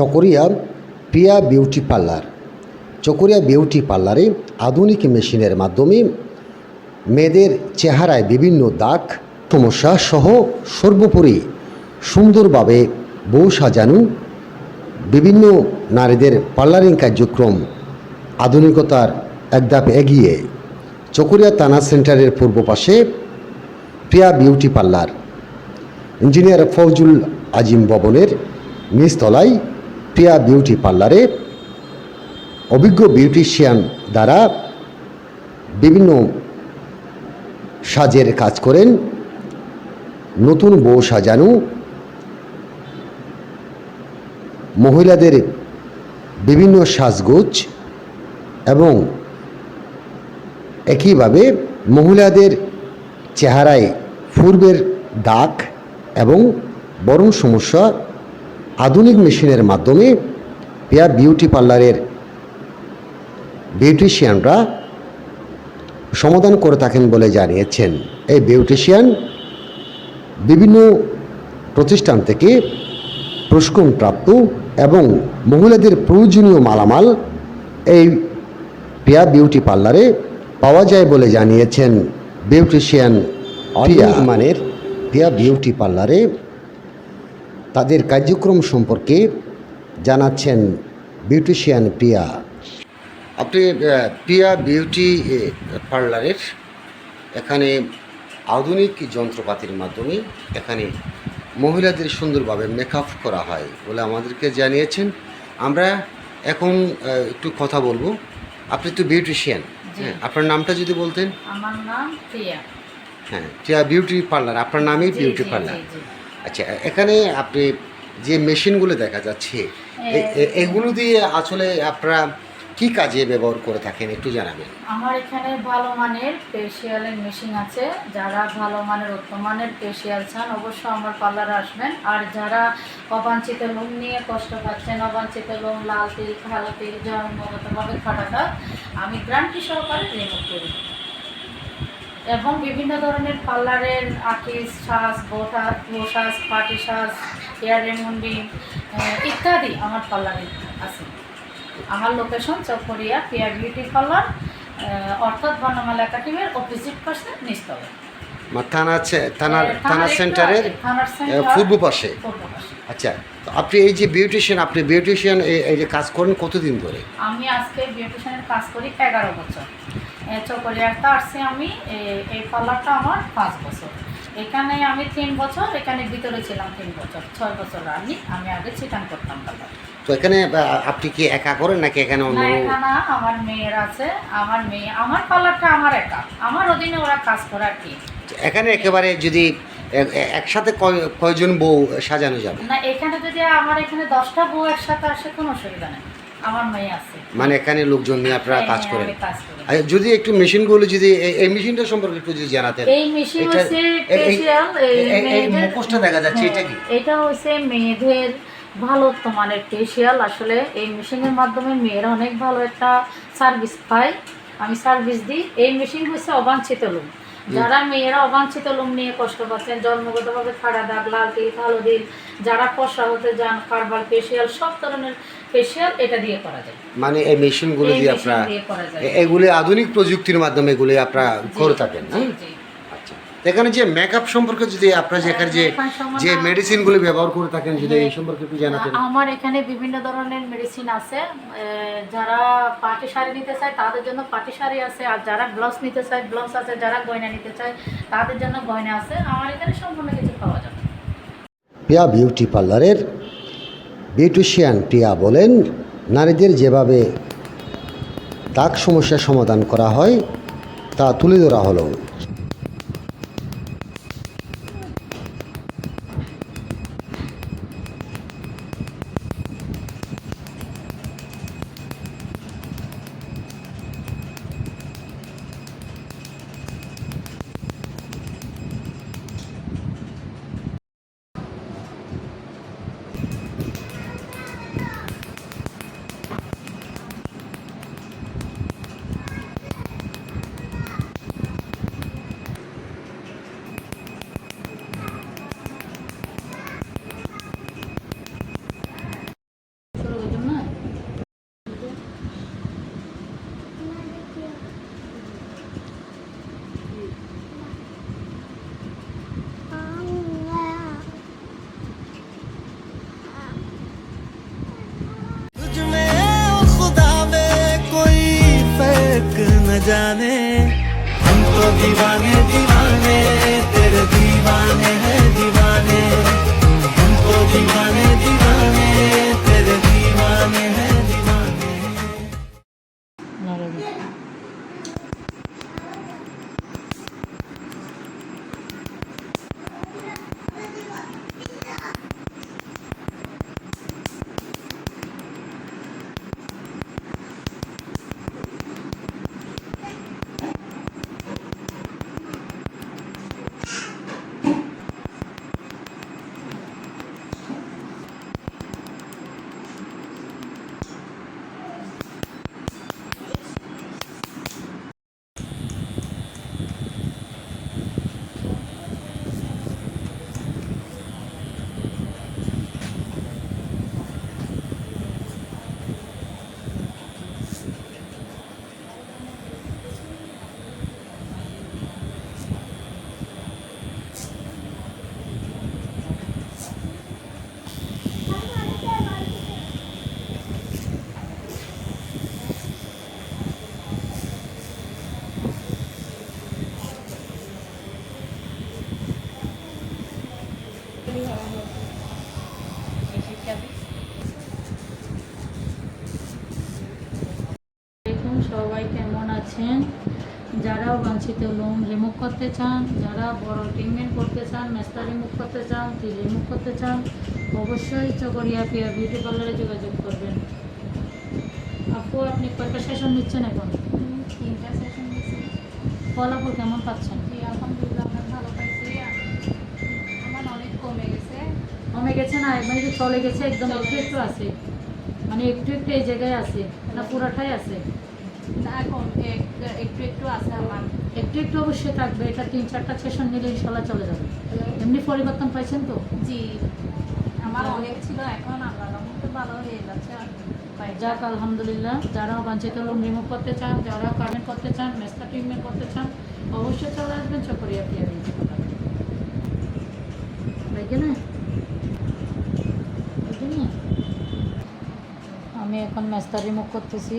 Chakaria Priya beauty parlour. Chakaria beauty পার্লারে আধুনিক মেশিনের মাধ্যমে মেয়েদের চেহারায় বিভিন্ন দাগ সমস্যা সহ সর্বোপরি সুন্দরভাবে বউ সাজানো বিভিন্ন নারীদের পার্লারিং কার্যক্রম আধুনিকতার এক ধাপ এগিয়ে চকরিয়া থানা সেন্টারের পূর্ব পাশে Priya beauty parlour. Engineer Fouzul Azim ভবনের নিচতলায় প্রিয়া বিউটি পার্লারে অভিজ্ঞ বিউটিশিয়ান দ্বারা বিভিন্ন সাজের কাজ করেন। নতুন বউ সাজানো। মহিলাদের বিভিন্ন সাজগোজ এবং একইভাবে মহিলাদের চেহারায় পূর্বের দাগ এবং বরং সমস্যা আধুনিক মেশিনের মাধ্যমে পেয়া বিউটি পার্লারের বিউটিশিয়ানরা সমাধান করে থাকেন বলে জানিয়েছেন। এই বিউটিশিয়ান বিভিন্ন প্রতিষ্ঠান থেকে প্রশিক্ষণপ্রাপ্ত এবং মহিলাদের প্রয়োজনীয় মালামাল এই প্রিয়া বিউটি পার্লারে পাওয়া যায় বলে জানিয়েছেন বিউটিশিয়ান মানের প্রিয়া বিউটি পার্লারে তাদের কার্যক্রম সম্পর্কে জানাচ্ছেন বিউটিশিয়ান প্রিয়া। আপনি প্রিয়া বিউটি পার্লারের এখানে আধুনিক যন্ত্রপাতির মাধ্যমে এখানে মহিলাদের সুন্দরভাবে মেকআপ করা হয় বলে আমাদেরকে জানিয়েছেন। আমরা এখন একটু কথা বলব। আপনি তো বিউটিশিয়ান। হ্যাঁ আপনার নামটা যদি বলতেন। আমার নাম প্রিয়া। হ্যাঁ প্রিয়া বিউটি পার্লার। আপনার নামই বিউটি পার্লার। আচ্ছা এখানে আপনি যে মেশিনগুলো দেখা যাচ্ছে এ- এগুলো দিয়ে আসলে আপনারা কি কাজে ব্যবহার করে থাকেন একটু জানাবেন? আমার এখানে ভালো মানের ফেসিয়ালের মেশিন আছে। যারা ভালো মানের উত্তম মানের ফেসিয়াল চান অবশ্যই আমার পার্লারে আসবেন। আর যারা অবাঞ্ছিত লোম নিয়ে কষ্ট পাচ্ছেন অবাঞ্ছিত লোম লাল তিল কালো তিল জন্মগতভাবে ফাটাটা আমি গ্রান্টি সহকারে রিমুভ করি এবং বিভিন্ন ধরনের পার্লারের আর্টিস সাজ বোটা বসাজ পাটি সাজ হেয়ার রেমন্ডিং ইত্যাদি আমার পার্লারে আছে। আমার location Chakaria Piya beauty parlour অর্থাৎ বর্ণমাল একাডেমির অপোজিট পাশে নিস্তলে। থানা আছে- থানার থানা সেন্টারের পূর্ব পাশে। আচ্ছা তো আপনি এই যে বিউটিশিয়ান আপনি বিউটিশিয়ান এই যে কাজ করেন কতদিন ধরে? আমি আজকে বিউটিশিয়ানের কাজ করি এগারো বছর। চকরিয়াতে আসছি আমি এই পার্লারটা আমার পাঁচ বছর। এখানে আমি তিন বছর এখানে ভিতরে ছিলাম তিন বছর ছয় বছর আমি আমি আগে চিটান করতাম পার্লার তো এখানে আপনি কি একা করেন নাকি এখানে অন্য না আমার মেয়ের আছে আমার মেয়ে আমার পার্লারটা আমার একা আমার অধীনে ওরা কাজ করে আর কি। এখানে একেবারে যদি একসাথে কয়জন বউ সাজানো যাবে? না এখানে যদি আমার এখানে দশটা বউ একসাথে আসে কোনো অসুবিধা নেই। আমার মেয়ে আছে। মানে এখানে লোকজন নিয়ে আপনারা হ্যাঁ, কাজ হ্যাঁ, করেন। কাজ করি। আর যদি একটু মেশিনগুলো যদি এই- মেশিনটা সম্পর্কে একটু যদি জানাতেন। এই মেশিন হচ্ছে এই- এই- ফেসিয়াল মুখোশটা দেখা যাচ্ছে, হ্যাঁ, এটা কি? এটা হচ্ছে মেয়েদের ভালো মানের ফেসিয়াল আসলে এই মেশিনের মাধ্যমে মেয়েরা অনেক ভালো একটা সার্ভিস পায়। আমি সার্ভিস দিই। এই মেশিন হচ্ছে অবাঞ্ছিত লোম। যারা মেয়েরা অবাঞ্ছিত লোম নিয়ে কষ্ট পাচ্ছেন জন্মগতভাবে খাড়া দাগ লাল তিল কালো দিল যারা ফসা হতে যান কার্বাল ফেসিয়াল সব ধরনের ফেসিয়াল এটা দিয়ে করা যায়। মানে এই মেশিনগুলো দিয়ে আপনারা এগুলি আধুনিক প্রযুক্তির মাধ্যমে এগুলি আপনারা করে থাকেন হ্যাঁ? আচ্ছা। এখানে যে মেকআপ সম্পর্কে যদি আপনারা যে যে সম্বন্ধে- যে মেডিসিনগুলি ব্যবহার করে থাকেন যদি এই সম্পর্কে একটু জানাতেন। আমার এখানে বিভিন্ন ধরনের মেডিসিন আছে। যারা পাটি শাড়ি নিতে চায় তাদের জন্য পাটি শাড়ি আছে। আর যারা ব্লাউজ নিতে চায় ব্লাউজ আছে। যারা গয়না নিতে চায় তাদের জন্য গয়না আছে। আমার এখানে সম্পূর্ণ কিছু পাওয়া যাবে। প্রিয়া বিউটি পার্লারের বিউটিশিয়ান প্রিয়া বলেন নারীদের যেভাবে দাগ সমস্যার সমাধান করা হয় তা তুলে ধরা হলো। जाने हम तो दीवाने दीवाने দেখুন সবাই কেমন আছেন? যারা বাঞ্ছিত লোম রিমুভ করতে চান যারা বড় ট্রিটমেন্ট করতে চান মেস্তা রিমুভ করতে চান তিল রিমুভ করতে চান অবশ্যই চকরিয়া পিয়া বিউটি পার্লারে যোগাযোগ করবেন। আপু আপনি কয়টা সেশন নিচ্ছেন এখন? তিনটা সেশন ফলাফল কেমন পাচ্ছেন? কমে গেছে না মানে চলে গেছে একদম একটু একটু। আছে। মানে একটু একটু এই জায়গায় আছে না পুরাটাই আছে। একটু একটু আছে আমার। একটু একটু অবশ্যই থাকবে এটা তিন চারটা সেশন নিলে ইনশাল্লাহ চলে যাবে। এমনি পরিবর্তন পাইছেন তো? জি আমার অনেক ছিল এখন আল্লাহ ভালো হয়ে যাচ্ছে যাক আলহামদুলিল্লাহ যারা বাঞ্ছিত লোম রিমুভ করতে চান যারা কামেন্ট করতে চান মেস্তা ট্রিটমেন্ট করতে চান অবশ্যই চলে আসবেন চকরিয়া পিয়া বিউটি না বুঝলি না? আমি এখন মেস্তা রিমুভ করতেছি।